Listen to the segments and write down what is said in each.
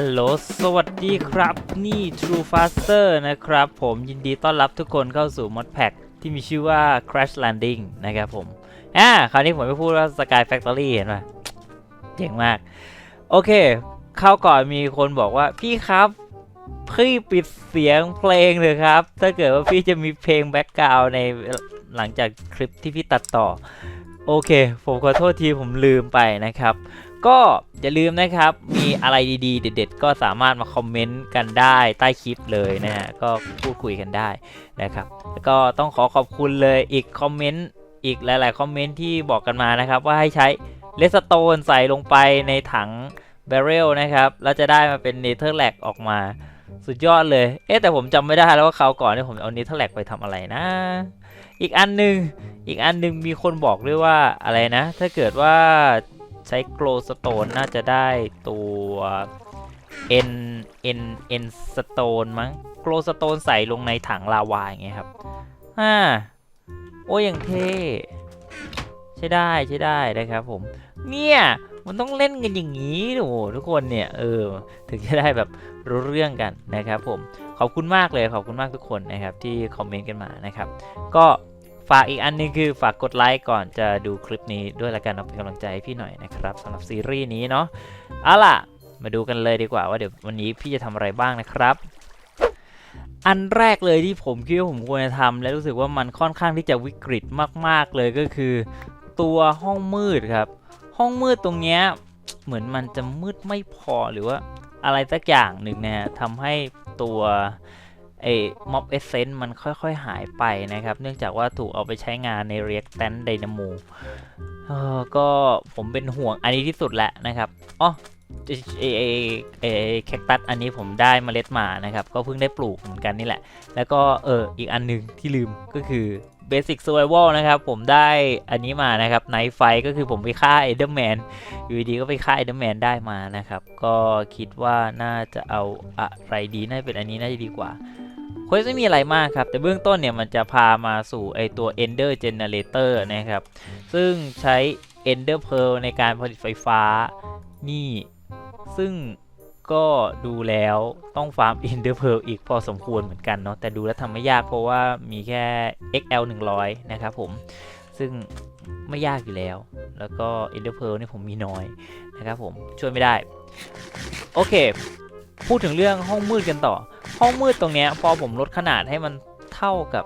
ฮัลโหล สวัสดีครับ นี่ True Faster นะครับ ผมยินดีต้อนรับทุกคนเข้าสู่ Mod Pack ที่มีชื่อว่า Crash Landing นะครับผม อ่า คราวนี้ผมไม่พูดว่า Sky Factory เห็นไหมเจ๋งมาก โอเค เข้าก่อนมีคนบอกว่า พี่ครับ พี่ปิดเสียงเพลงเลยครับ ถ้าเกิดว่าพี่จะมีเพลงแบ็กกราวในหลังจากคลิปที่พี่ตัดต่อ โอเค ผมขอโทษทีผมลืมไปนะครับ ก็อย่าลืมนะครับ มีอะไรดีๆ เด็ด ๆ ก็สามารถมาคอมเมนต์กันได้ใต้คลิปเลยนะฮะ ก็พูดคุยกันได้นะครับ แล้วก็ต้องขอขอบคุณเลยอีกคอมเมนต์อีกหลาย ๆ คอมเมนต์ที่บอกกันมานะครับ ว่าให้ใช้เลสโตนใส่ลงไปในถังเบเรลนะครับแล้วจะได้มาเป็นเนเธอร์แลกออกมาสุดยอดเลย เอ๊ะแต่ผมจำไม่ได้แล้วว่าคราวก่อนที่ผมเอาเนเธอร์แลกไปทำอะไรนะ อีกอันหนึ่งอีกอันหนึ่งมีคนบอกด้วยว่าอะไรนะ ถ้าเกิดว่า ใช้โกลสโตนน่าจะได้ตัว N N N สโตนมั้งโกลสโตนใส่ลงในถังลาวาอย่างเงี้ยครับอ่าโอ้ยอย่างเท่ใช่ได้ใช่ได้นะครับผม เนี่ยมันต้องเล่นกันอย่างนี้โอ้ทุกคนเนี่ยเออถึงจะได้แบบรู้เรื่องกันนะครับผมขอบคุณมากเลยขอบคุณมากทุกคนนะครับที่คอมเมนต์กันมานะครับ ก็ ฝากอีกอันนึงคือฝากกดไลค์ก่อนจะดูคลิปนี้ด้วยละกันนะเป็นกำลังใจให้พี่หน่อยนะครับสำหรับซีรีส์นี้เนาะเอาล่ะ มาดูกันเลยดีกว่าว่าเดี๋ยววันนี้พี่จะทำอะไรบ้างนะครับ อันแรกเลยที่ผมคิดว่าผมควรจะทำและรู้สึกว่ามันค่อนข้างที่จะวิกฤตมาก ๆเลยก็คือ ตัวห้องมืดครับ ห้องมืดตรงเนี้ยเหมือนมันจะมืดไม่พอหรือว่าอะไรสักอย่างหนึ่งเนี่ยทำให้ตัว ไอ้ม็อบเอเซนต์มันค่อยๆหายไปนะครับ เนื่องจากว่าถูกเอาไปใช้งานใน Reactant Dynamo เออก็ผมเป็นห่วงอันนี้ที่สุดแหละนะครับอ๋อเอเอเอแคคตัสอันนี้ผมได้เมล็ดมานะครับ ก็เพิ่งได้ปลูกเหมือนกันนี่แหละ แล้วก็เอออีกอันหนึ่งที่ลืมก็คือ Basic Survival นะครับ ผมได้อันนี้มานะครับ Night Fight ก็คือผมไปฆ่า Enderman อยู่ดีก็ไปฆ่า Enderman ได้มานะครับ ก็คิดว่าน่าจะเอาอะไรดีน่าจะเป็นอันนี้น่าจะดีกว่า เควสไม่มีอะไรมากครับ แต่เบื้องต้นเนี่ยมันจะพามาสู่ไอตัว Ender Generator นะครับ ซึ่งใช้ Ender Pearl ในการผลิตไฟฟ้านี่ ซึ่งก็ดูแล้วต้องฟาร์ม Ender Pearl อีกพอสมควรเหมือนกันเนาะแต่ดูแล้วทำไม่ยากเพราะว่ามีแค่ XL 100 นะครับผม ซึ่งไม่ยากอยู่แล้ว แล้วก็ Ender Pearl นี่ผมมีน้อยนะครับผมช่วยไม่ได้ โอเค พูดถึงเรื่องห้องมืดกันต่อ ห้องมืดตรงเนี้ยพอผมลดขนาดให้มันเท่ากับ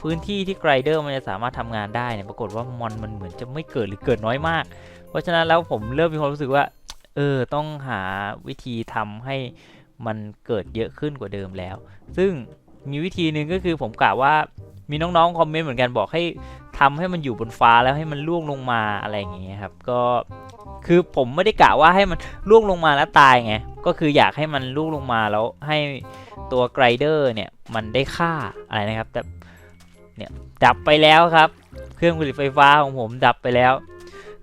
พื้นที่ที่ไกรเดอร์มันจะสามารถทำงานได้เนี่ยปรากฏว่ามอนมันเหมือนจะไม่เกิดหรือเกิดน้อยมาก เพราะฉะนั้นแล้วผมเริ่มมีความรู้สึกว่าเออต้องหาวิธีทำให้มันเกิดเยอะขึ้นกว่าเดิมแล้ว ซึ่งมีวิธีหนึ่งก็คือผมกะว่ามีน้องๆคอมเมนต์เหมือนกันบอกให้ ทำให้มันอยู่บนฟ้าแล้วให้มันล่วงลงมาอะไรอย่างเงี้ยครับ ก็คือผมไม่ได้กะว่าให้มันล่วงลงมาแล้วตายไง ก็คืออยากให้มันล่วงลงมาแล้วให้ตัวไกรเดอร์เนี่ยมันได้ค่าอะไรนะครับ แต่เนี่ยดับไปแล้วครับ เครื่องผลิตไฟฟ้าของผมดับไปแล้ว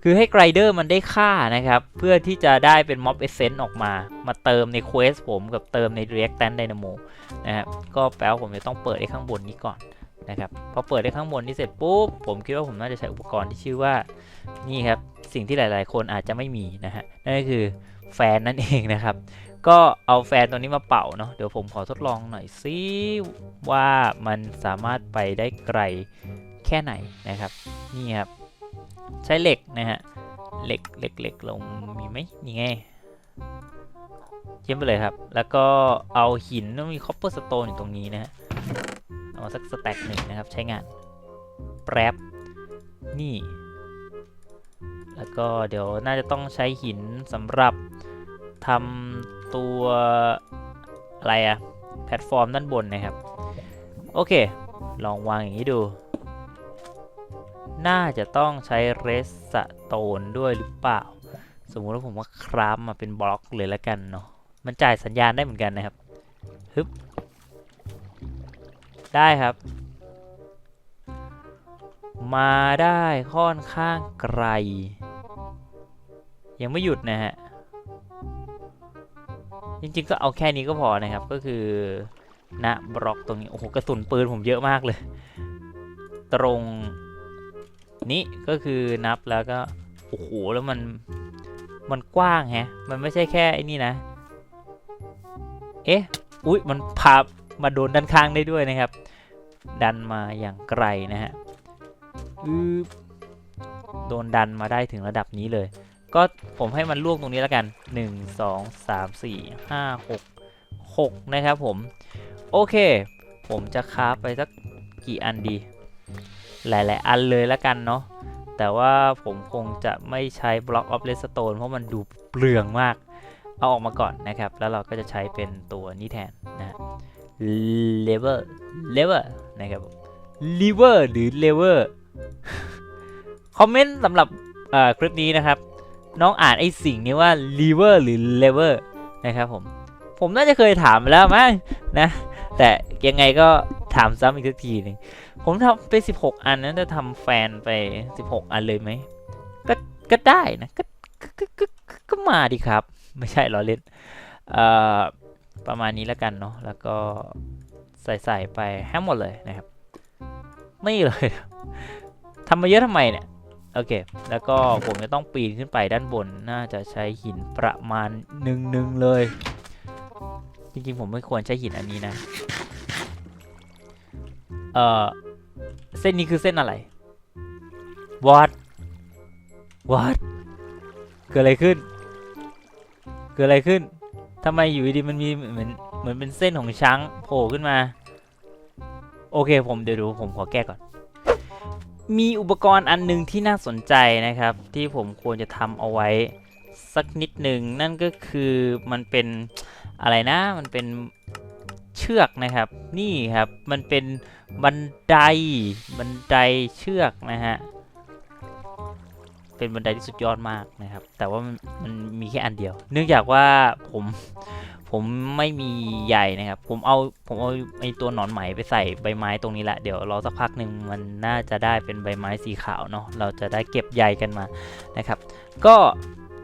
คือให้ไกรเดอร์มันได้ค่านะครับ เพื่อที่จะได้เป็นม็อบเอเซนต์ออกมา มาเติมในเควสผมกับเติมใน Reactant Dynamo นะครับ ก็แปลว่าผมจะต้องเปิดไอ้ข้างบนนี้ก่อน นะครับพอเปิดได้ข้างบนนี้เสร็จปุ๊บผมคิดว่าผมน่าจะใช้อุปกรณ์ที่ชื่อว่านี่ครับสิ่งที่หลายๆ คนอาจจะไม่มีนะฮะนั่นก็คือแฟนนั่นเองนะครับ ก็เอาแฟนตัวนี้มาเป่าเนาะเดี๋ยวผมขอทดลองหน่อยซิว่ามันสามารถไปได้ไกลแค่ไหนนะครับนี่ครับใช้เหล็กนะฮะเหล็กเหล็กเหล็กลงมีไหมนี่ไงเยี่ยมไปเลยครับ แล้วก็เอาหินต้องมีคอปเปอร์สโตนอยู่ตรงนี้นะฮะ เอาสักสแต็กหนึ่งนะครับ ใช้งานแป๊บนี่ แล้วก็เดี๋ยวน่าจะต้องใช้หินสำหรับทำตัวอะไรอะแพลตฟอร์มด้านบนนะครับ โอเค ลองวางอย่างนี้ดู น่าจะต้องใช้เรสสโตนด้วยหรือเปล่า สมมุติว่าผมว่าคราฟมาเป็นบล็อกเลยแล้วกันเนาะมันจ่ายสัญญาณได้เหมือนกันนะครับฮึบ ได้ครับ มาได้ค่อนข้างไกล ยังไม่หยุดนะฮะ จริงๆก็เอาแค่นี้ก็พอนะครับ ก็คือณบล็อกตรงนี้ โอ้โห กระสุนปืนผมเยอะมากเลย ตรงนี้ก็คือนับแล้วก็ โอ้โห แล้วมัน มันกว้างแฮะ มันไม่ใช่แค่ไอ้นี่นะ เอ๊ะ อุ๊ย มันพามาโดนด้านข้างได้ด้วยนะครับ ดันมาอย่างไกลนะฮะอือโดนดันมาได้ถึงระดับนี้เลย ก็ผมให้มันล่วงตรงนี้แล้วกัน 1 2 3 4 5 6 6 นะครับผม โอเค ผมจะคราฟไปสักกี่อันดี หลาย ๆ อันเลยแล้วกันเนาะแต่ว่าผมคงจะไม่ใช้ Block of Redstone เพราะมันดูเปลืองมาก เอาออกมาก่อนนะครับ แล้วเราก็จะใช้เป็นตัวนี้แทนนะฮะ lever lever นะครับ lever หรือ lever คอมเมนต์สำหรับอ่อคลิปนี้นะครับ น้องอ่านไอ้สิ่งนี้ว่า lever หรือ lever นะครับผม ผมน่าจะเคยถามแล้วมั้งนะ แต่ยังไงก็ถามซ้ำอีกสักทีหนึ่งผมทำไป 16 อันนั้นจะทำแฟนไป 16 อันเลยไหมก็ก็ได้นะก็ก็ก็ก็มาดิครับ ไม่ใช่ล้อเล่นเอ่อ ประมาณนี้แล้วกันเนาะแล้วก็ใส่ใส่ไปให้หมดเลยนะครับไม่เลยทำมาเยอะทำไมเนี่ยโอเค แล้วก็ผมจะต้องปีนขึ้นไปด้านบน น่าจะใช้หินประมาณหนึ่งหนึ่งเลย จริงๆ ผมไม่ควรใช้หินอันนี้นะ เอ่อเส้นนี้คือเส้นอะไร what what เกิดอะไรขึ้น เกิดอะไรขึ้น ทำไมอยู่ดีๆมันมีเหมือนเหมือนเป็นเส้นของช้างโผล่ขึ้นมา โอเคผมเดี๋ยวดูผมขอแก้ก่อน มีอุปกรณ์อันหนึงที่น่าสนใจนะครับ ที่ผมควรจะทำเอาไว้สักนิดหนึ่งนั่นก็คือมันเป็นอะไรนะมันเป็นเชือกนะครับ นี่ครับมันเป็นบันไดบันไดเชือกนะฮะ เป็นบันไดที่สุดยอดมากนะครับ แต่ว่ามันมันมีแค่อันเดียว เนื่องจากว่าผมผมไม่มีใหญ่นะครับ ผมเอาผมเอาไอตัวหนอนไหมไปใส่ใบไม้ตรงนี้แหละ เดี๋ยวรอสักพักหนึ่งมันน่าจะได้เป็นใบไม้สีขาวเนาะ เราจะได้เก็บใยกันมานะครับ ก็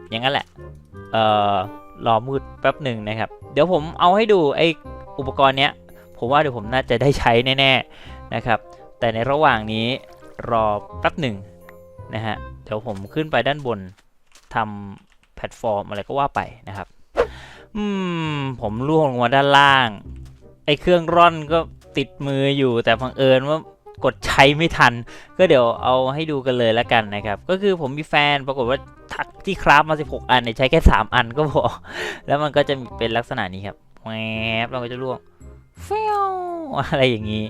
อย่างนั้นแหละ เอ่อ รอมืดแป๊บหนึ่งนะครับ เดี๋ยวผมเอาให้ดูไออุปกรณ์เนี้ย ผมว่าเดี๋ยวผมน่าจะได้ใช้แน่ๆนะครับ แต่ในระหว่างนี้รอแป๊บหนึ่ง นะฮะ เดี๋ยวผมขึ้นไปด้านบนทำแพลตฟอร์มอะไรก็ว่าไปนะครับ อืม ผมล่วงลงมาด้านล่าง ไอ้เครื่องร่อนก็ติดมืออยู่แต่บังเอิญว่ากดใช้ไม่ทัน ก็เดี๋ยวเอาให้ดูกันเลยแล้วกันนะครับ ก็คือผมมีแฟนปรากฏว่าทักที่คราฟมา 16 อันเนี่ยใช้แค่ 3 อันก็พอ แล้วมันก็จะเป็นลักษณะนี้ครับแวบเราก็จะล่วงเฟี้ยวอะไรอย่างนี้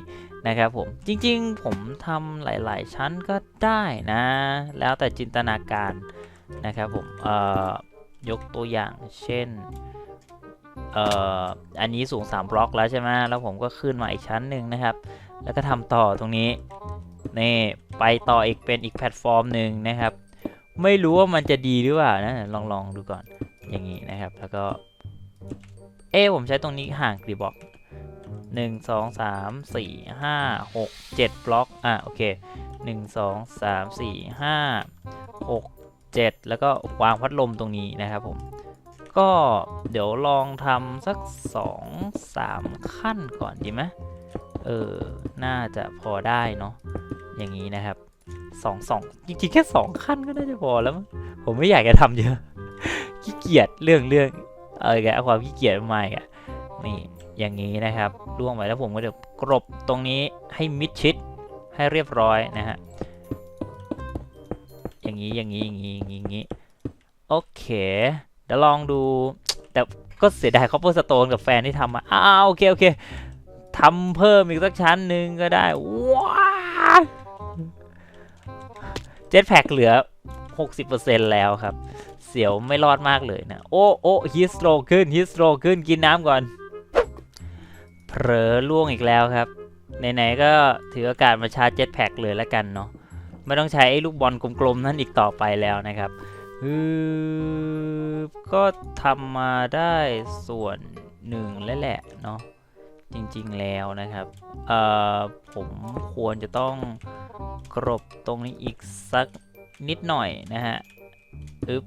นะครับผมจริงๆ ผมทำหลายๆ ชั้นก็ได้นะ แล้วแต่จินตนาการนะครับผมเอ่อยกตัวอย่างเช่นเอ่ออันนี้สูง 3 บล็อกแล้วใช่ไหมแล้วผมก็ขึ้นมาอีกชั้นหนึ่งนะครับ แล้วก็ทำต่อตรงนี้นี่ไปต่ออีกเป็นอีกแพลตฟอร์มหนึ่งนะครับ ไม่รู้ว่ามันจะดีหรือเปล่านะลองลองดูก่อนอย่างนี้นะครับ แล้วก็เอะผมใช้ตรงนี้ห่างกี่บล็อก หนึ่งสองสามสี่ห้าหกเจ็ดบล็อก อะ โอเคหนึ่งสองสามสี่ห้าหกเจ็ดแล้วก็วางพัดลมตรงนี้นะครับผม ก็เดี๋ยวลองทำสักสองสามขั้นก่อนดีไหมเออ น่าจะพอได้เนาะ อย่างนี้นะครับสองสองจริงๆแค่สองขั้นก็น่าจะพอแล้วมั้งผมไม่อยากจะทำเยอะ ขี้เกียจเรื่องเรื่องเออแกเอาความขี้เกียจมาอีกอะนี่ อย่างนี้นะครับล่วงไปแล้วผมก็จะกรบตรงนี้ให้มิดชิดให้เรียบร้อยนะฮะอย่างนี้อย่างนี้อย่างนี้อย่างนี้อย่างนี้โอเคเดี๋ยวลองดู แต่ก็เสียดายคอปเปอร์สโตนกับแฟนที่ทำมาอ้าวโอเคโอเคทำเพิ่มอีกสักชั้นหนึ่งก็ได้ว้าเจ็ตแพ็กเหลือ 60%แล้วครับ เสียวไม่รอดมากเลยนะ โอ้โอ้ฮิสโตรขึ้นฮิสโตรขึ้นกินน้ำก่อน เผลอล่วงอีกแล้วครับ ไหนๆก็ถือโอกาสมาชาร์จเจ็ตแพ็กเลยแล้วกันเนาะ ไม่ต้องใช้ไอ้ลูกบอลกลมๆนั่นอีกต่อไปแล้วนะครับฮึก็ทำมาได้ส่วนหนึ่งแล้วแหละเนาะจริงๆแล้วนะครับ เอ่อ ผมควรจะต้องกรบตรงนี้อีกสักนิดหน่อยนะฮะ อึบ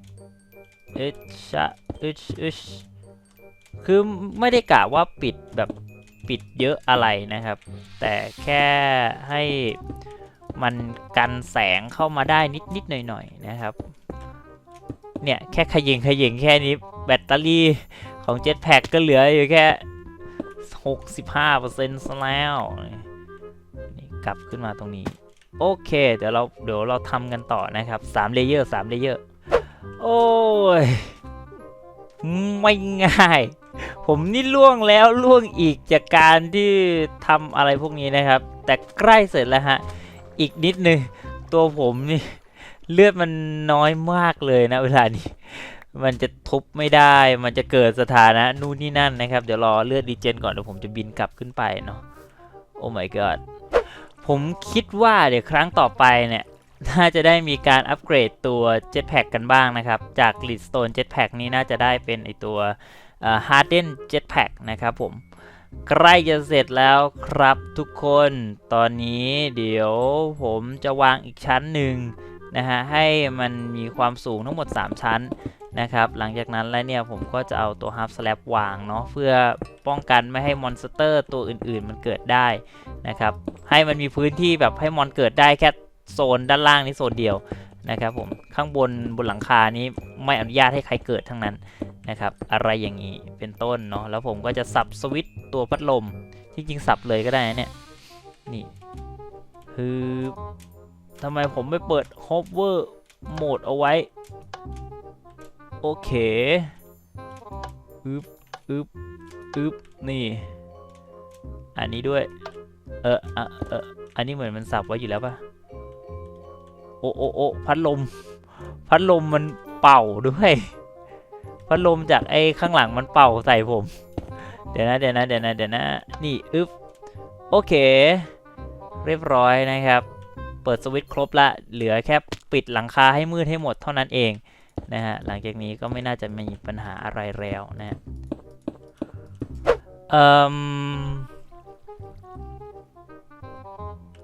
อึชะอึดอึชคือไม่ได้กะว่าปิดแบบ ปิดเยอะอะไรนะครับ แต่แค่ให้มันกันแสงเข้ามาได้นิดนิดๆหน่อยหน่อยๆนะครับ เนี่ย แค่ขยิงขยิงแค่นี้แบตเตอรี่ของเจ็ตแพ็กก็เหลืออยู่แค่ 65%ซะแล้วนี่กลับขึ้นมาตรงนี้ โอเค เดี๋ยวเราเดี๋ยวเราทำกันต่อนะครับ3เลเยอร์3เลเยอร์ โอ้ย ไม่ง่าย ผมนี่ล่วงแล้วล่วงอีกจากการที่ทำอะไรพวกนี้นะครับ แต่ใกล้เสร็จแล้วฮะ อีกนิดนึงตัวผมนี่เลือดมันน้อยมากเลยนะเวลานี้มันจะทุบไม่ได้ มันจะเกิดสถานะนู่นนี่นั่นนะครับ เดี๋ยวรอเลือดดีเจนก่อนเดี๋ยวผมจะบินกลับขึ้นไปเนาะ โอ้ my god ผมคิดว่าเดี๋ยวครั้งต่อไปเนี่ย น่าจะได้มีการอัปเกรดตัว Jetpack กันบ้างนะครับ จาก Gridstone Jetpack นี้น่าจะได้เป็นไอตัว เอ่อ Harden Jetpack นะครับผมใกล้จะเสร็จแล้วครับทุกคนตอนนี้เดี๋ยวผมจะวางอีกชั้นหนึ่งนะฮะให้มันมีความสูงทั้งหมด 3 ชั้นนะครับหลังจากนั้นแล้วเนี่ยผมก็จะเอาตัว Half Slab วางเนาะเพื่อป้องกันไม่ให้มอนสเตอร์ตัวอื่นๆ มันเกิดได้นะครับให้มันมีพื้นที่แบบให้มอนเกิดได้แค่โซนด้านล่างนี้โซนเดียว นะครับผมข้างบนบนหลังคานี้ไม่อนุญาตให้ใครเกิดทั้งนั้นนะครับอะไรอย่างนี้เป็นต้นเนาะแล้วผมก็จะสับสวิตตัวพัดลมจริงๆสับเลยก็ได้นะเนี่ยนี่คือทำไมผมไม่เปิด hover mode เอาไว้ โอเคอึบอึบอึบนี่ อันนี้ด้วย เออเออเอออันนี้เหมือนมันสับไว้อยู่แล้วปะโอ้โอ้โอ้พัดลม พัดลมมันเป่าด้วย พัดลมจากไอ้ข้างหลังมันเป่าใส่ผม เดี๋ยวนะเดี๋ยวนะเดี๋ยวนะเดี๋ยวนะนี่อึ๊บโอเค เรียบร้อยนะครับ เปิดสวิตช์ครบละ เหลือแค่ปิดหลังคาให้มืดให้หมดเท่านั้นเองนะฮะหลังจากนี้ก็ไม่น่าจะมีปัญหาอะไรแล้วนะเอ่ม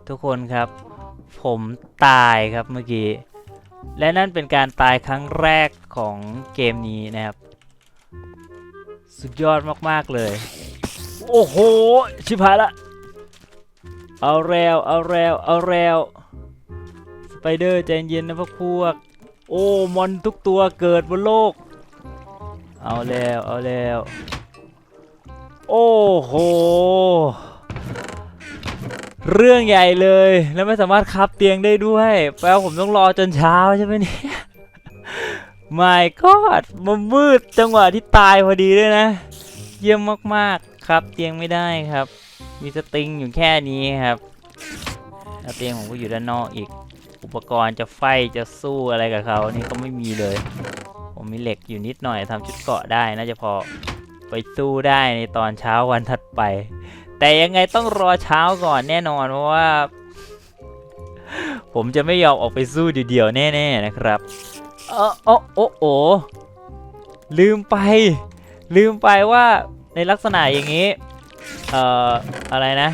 ทุกคนครับ ผมตายครับเมื่อกี้ และนั่นเป็นการตายครั้งแรกของเกมนี้นะครับ สุดยอดมากๆเลย โอ้โห ชิบหายละ เอาแล้วเอาแล้วเอาแล้วสไปเดอร์ใจเย็นนะพวกพวก โอ้ มอนทุกตัวเกิดบนโลก เอาแล้วเอาแล้ว โอ้โห เรื่องใหญ่เลย แล้วไม่สามารถคับเตียงได้ด้วยแปลว่าผมต้องรอจนเช้าใช่ไหมเนี่ย My God มันมืดจังหวะที่ตายพอดีด้วยนะ เยี่ยมมากๆครับ เตียงไม่ได้ครับ มีสติงอยู่แค่นี้ครับเตียงผมก็อยู่ด้านนอกอีก อุปกรณ์จะไฟจะสู้อะไรกับเขานี่ก็ไม่มีเลย ผมมีเหล็กอยู่นิดหน่อยทำชุดเกาะได้น่าจะพอไปสู้ได้ในตอนเช้าวันถัดไป แต่ยังไงต้องรอเช้าก่อนแน่นอนเพราะว่า ผมจะไม่ยอมออกไปสู้เดี่ยวๆแน่ๆนะครับเออโอ้โอ้โอลืมไป ลืมไปว่าในลักษณะอย่างนี้ เอ่อ อะไรนะ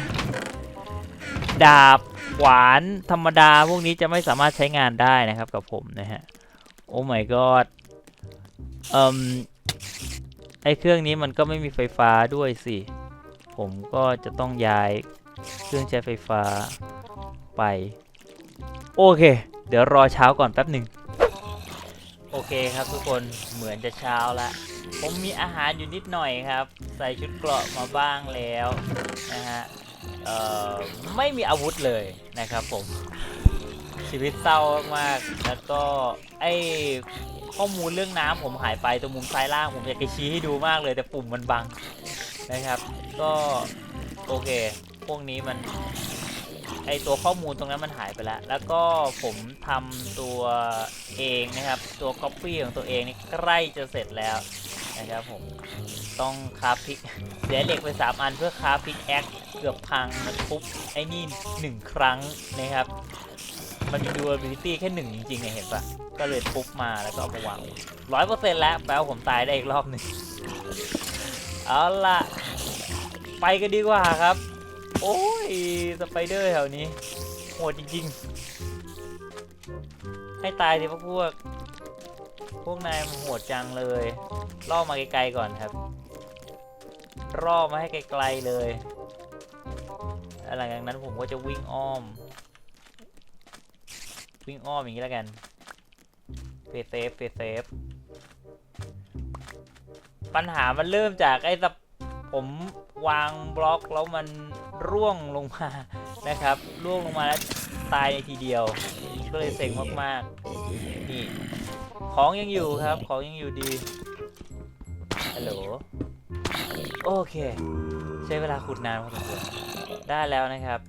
ดาบขวานธรรมดาพวกนี้จะไม่สามารถใช้งานได้นะครับกับผมนะฮะ โอ้ my god เอ่มไอเครื่องนี้มันก็ไม่มีไฟฟ้าด้วยสิ ผมก็จะต้องย้ายเครื่องใช้ไฟฟ้าไป โอเค เดี๋ยวรอเช้าก่อนแป๊บหนึ่งโอเคครับทุกคนเหมือนจะเช้าละผมมีอาหารอยู่นิดหน่อยครับ ใส่ชุดเกราะมาบ้างแล้วนะฮะไม่มีอาวุธเลยนะครับผมชีวิตเศร้ามากแล้วก็ไอข้อมูลเรื่องน้ำผมหายไปตรงมุมซ้ายล่างผมอยากจะชี้ให้ดูมากเลยแต่ปุ่มมันบัง นะครับ ก็โอเค พวกนี้มันไอตัวข้อมูลตรงนั้นมันหายไปแล้ว แล้วก็ผมทำตัวเองนะครับ ตัว Copy ของตัวเองนี่ใกล้จะเสร็จแล้วนะครับผม ต้องคราฟพิกเสียเหล็กไป 3 อันเพื่อคราฟพิกแอคเกือบพังมันทุบไอ้นี่หนึ่งครั้งนะครับ มันมี durability แค่หนึ่งจริงๆไงเห็นปะก็เลยทุบมาแล้วก็เอามาวางร้อยเปอร์เซ็นต์แล้วแปลว่าผมตายได้อีกรอบหนึ่ง เอาล่ะ ไปกันดีกว่าครับ โอ้ย สไปเดอร์แถวนี้ โหดจริงๆ ให้ตายสิพวกพวก พวกนายโหดจังเลย ล่อมาไกลๆก่อนครับล่อมาให้ไกลๆเลยหลังจากนั้นผมก็จะวิ่งอ้อม วิ่งอ้อมอย่างนี้แล้วกันเฟเซฟเฟเซฟ ปัญหามันเริ่มจากไอ้สะผมวางบล็อกแล้วมันร่วงลงมานะครับร่วงลงมาแล้วตายในทีเดียว ก็เลยเซ็งมากๆนี่ของยังอยู่ครับของยังอยู่ดีฮัลโหลโอเค ใช้เวลาขุดนานพอสมควรได้แล้วนะครับ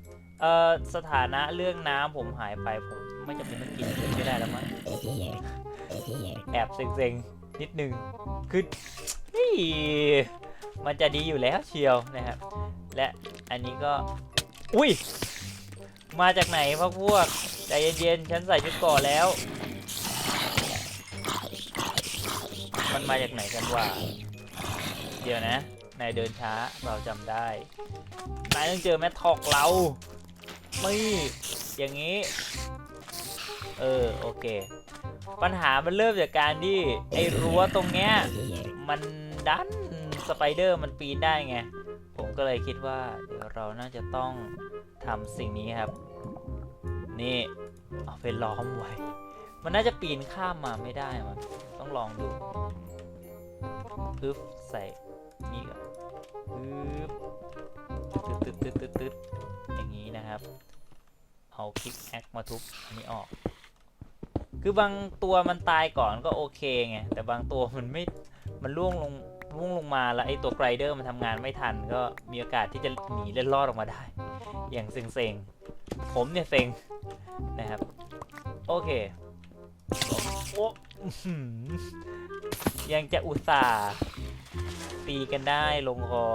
เอ่อสถานะเรื่องน้ำผมหายไปผมไม่จำเป็นต้องกินก็ได้แล้วมั้งแอบเซ็งๆนิดนึงคือ มันจะดีอยู่แล้วเชียวนะครับ และอันนี้ก็ อุ้ย มาจากไหนพวกพวกใจเย็นๆ ฉันใส่ชุดก่อแล้ว มันมาจากไหนกันวะ เดี๋ยวนะ นายเดินช้า เราจำได้ นายต้องเจอแมททอกเรา ไม่ อย่างนี้ เออ โอเค ปัญหามันเริ่มจากการที่ไอ้รั้วตรงเนี้ย มัน ดันสไปเดอร์มันปีนได้ไง ผมก็เลยคิดว่าเดี๋ยวเราน่าจะต้องทำสิ่งนี้ครับ นี่เอาไปล้อมไว้ มันน่าจะปีนข้ามมาไม่ได้มันต้องลองดูปึ๊บใส่นี่ก่อนปึ๊บตึ๊ดตึ๊ดตึ๊ดตึ๊ดตึ๊ดอย่างนี้นะครับ เอาคลิกแอคมาทุบอันนี้ออก คือบางตัวมันตายก่อนก็โอเคไง แต่บางตัวมันไม่ มันล่วงลง ล่วงลงมาแล้วไอ้ตัวไกรเดอร์มันทำงานไม่ทัน ก็มีโอกาสที่จะหนีเล่นรอดออกมาได้ อย่างเซ็งๆ ผมเนี่ยเซ็งนะครับ โอเคโอ้ยังจะอุตส่าห์ตีกันได้ลงคอ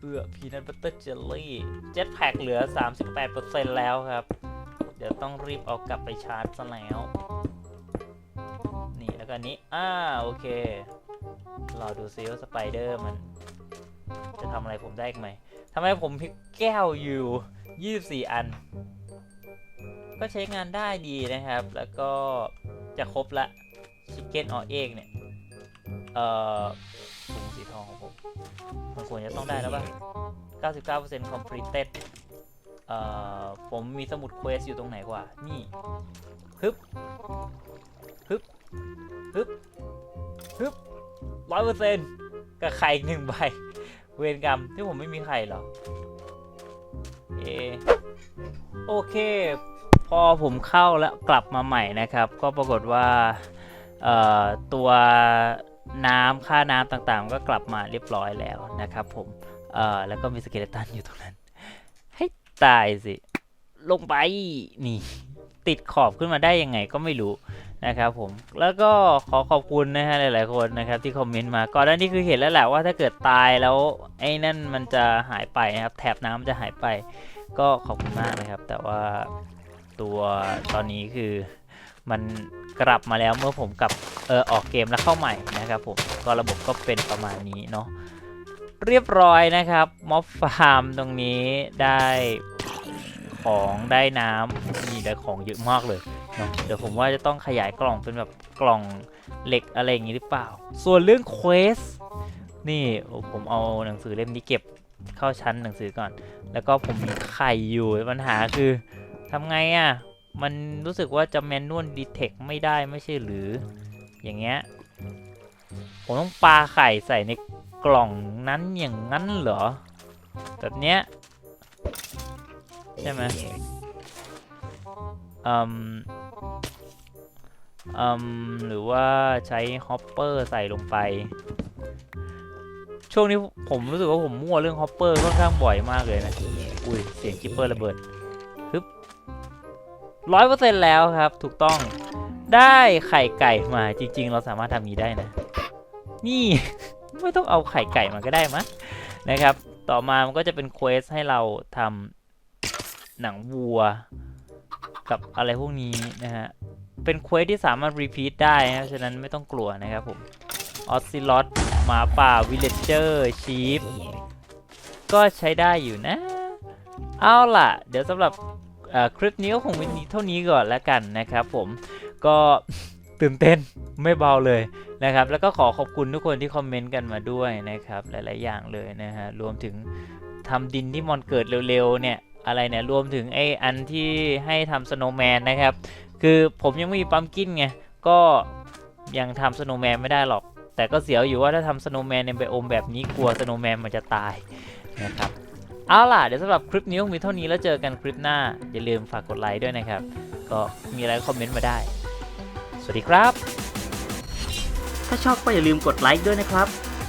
เอือพีนัทบัตเตอร์เจลลี่เจ็ตแพ็กเหลือ 38%แล้วครับ เดี๋ยวต้องรีบเอากลับไปชาร์จซะแล้ว อันนี้ อ่า โอเค รอดูซิว่าสไปเดอร์มัน จะทำอะไรผมได้อีกไหมทำไมผมพิกแก้วอยู่ 24 อัน ก็ใช้งานได้ดีนะครับ แล้วก็จะครบละชิคเก้นออเอกเนี่ย เอ่อถุงสีทองของผม มันควรจะต้องได้แล้วป่ะ 99% completed เอ่อ ผมมีสมุดเควสอยู่ตรงไหนกว่า นี่ ฮึบ ฮึบ ฮึบฮึบร้อยเปอร์เซ็นต์กับไข่อีกหนึ่งใบ เวรกรรมที่ผมไม่มีไข่หรอเอโอเค พอผมเข้าแล้วกลับมาใหม่นะครับ ก็ปรากฏว่าตัวน้ำค่าน้ำต่างๆ ก็กลับมาเรียบร้อยแล้วนะครับผมแล้วก็มีสเกเลตันอยู่ตรงนั้น ให้ตายสิ ลงไปนี่ ติดขอบขึ้นมาได้ยังไงก็ไม่รู้ นะครับผมแล้วก็ขอขอบคุณนะฮะหลาย ๆ คนนะครับที่คอมเมนต์มาก่อนหน้านี้คือเห็นแล้วแหละว่าถ้าเกิดตายแล้วไอ้นั่นมันจะหายไปนะครับแถบน้ำมันจะหายไป ก็ขอบคุณมากนะครับ แต่ว่าตัวตอนนี้คือมันกลับมาแล้วเมื่อผมกลับเออออกเกมแล้วเข้าใหม่นะครับผมก็ระบบก็เป็นประมาณนี้เนาะเรียบร้อยนะครับม็อบฟาร์มตรงนี้ได้ของได้น้ำมีได้ของเยอะมากเลย เนาะเดี๋ยวผมว่าจะต้องขยายกล่องเป็นแบบกล่องเหล็กอะไรอย่างนี้หรือเปล่า ส่วนเรื่องเควสนี่โอ้ผมเอาหนังสือเล่มนี้เก็บเข้าชั้นหนังสือก่อน แล้วก็ผมมีไข่อยู่ปัญหาคือทำไงอะ่ะ มันรู้สึกว่าจะแมนนวลดีเทคไม่ได้ไม่ใช่หรือ อย่างเงี้ย ผมต้องปาไข่ใส่ในกล่องนั้นอย่างนั้นเหรอ แบบเนี้ย ใช่ไหม อืมอืมหรือว่าใช้ฮอปเปอร์ใส่ลงไป ช่วงนี้ผมรู้สึกว่าผมมั่วเรื่องฮอปเปอร์ค่อนข้างบ่อยมากเลยนะ อุ้ยเสียงคิปเปอร์ระเบิดฮึบร้อยเปอร์เซ็นต์แล้วครับ ถูกต้องได้ไข่ไก่มาจริง ๆ เราสามารถทำนี้ได้นะ นี่ ไม่ต้องเอาไข่ไก่มาก็ได้มั้งนะครับ ต่อมามันก็จะเป็นเควสให้เราทำหนังวัว กับอะไรพวกนี้นะฮะ เป็นเควสที่สามารถรีพีทได้นะฉะนั้นไม่ต้องกลัวนะครับผมออสซิลอตหมาป่าวิลเลจเจอร์ชีฟก็ใช้ได้อยู่นะ เอาล่ะ เดี๋ยวสำหรับคลิปนี้ก็คงเป็นเท่านี้ก่อนแล้วกันนะครับผมก็ตื่นเต้นไม่เบาเลยนะครับ แล้วก็ขอขอบคุณทุกคนที่คอมเมนต์กันมาด้วยนะครับ หลาย ๆ อย่างเลยนะฮะ รวมถึงทำดินที่มอนเกิดเร็ว ๆ เนี่ย อะไรเนี่ยรวมถึงไอ้อันที่ให้ทำสโนว์แมนนะครับ คือผมยังไม่มีปั๊มกินไงก็ยังทำสโนว์แมนไม่ได้หรอก แต่ก็เสียวอยู่ว่าถ้าทำสโนว์แมนในไบโอมแบบนี้กลัวสโนว์แมนมันจะตายนะครับเอาล่ะ เดี๋ยวสำหรับคลิปนี้คงมีเท่านี้แล้วเจอกันคลิปหน้า อย่าลืมฝากกดไลค์ด้วยนะครับ ก็มีอะไรคอมเมนต์มาได้ สวัสดีครับ ถ้าชอบก็อย่าลืมกดไลค์ด้วยนะครับ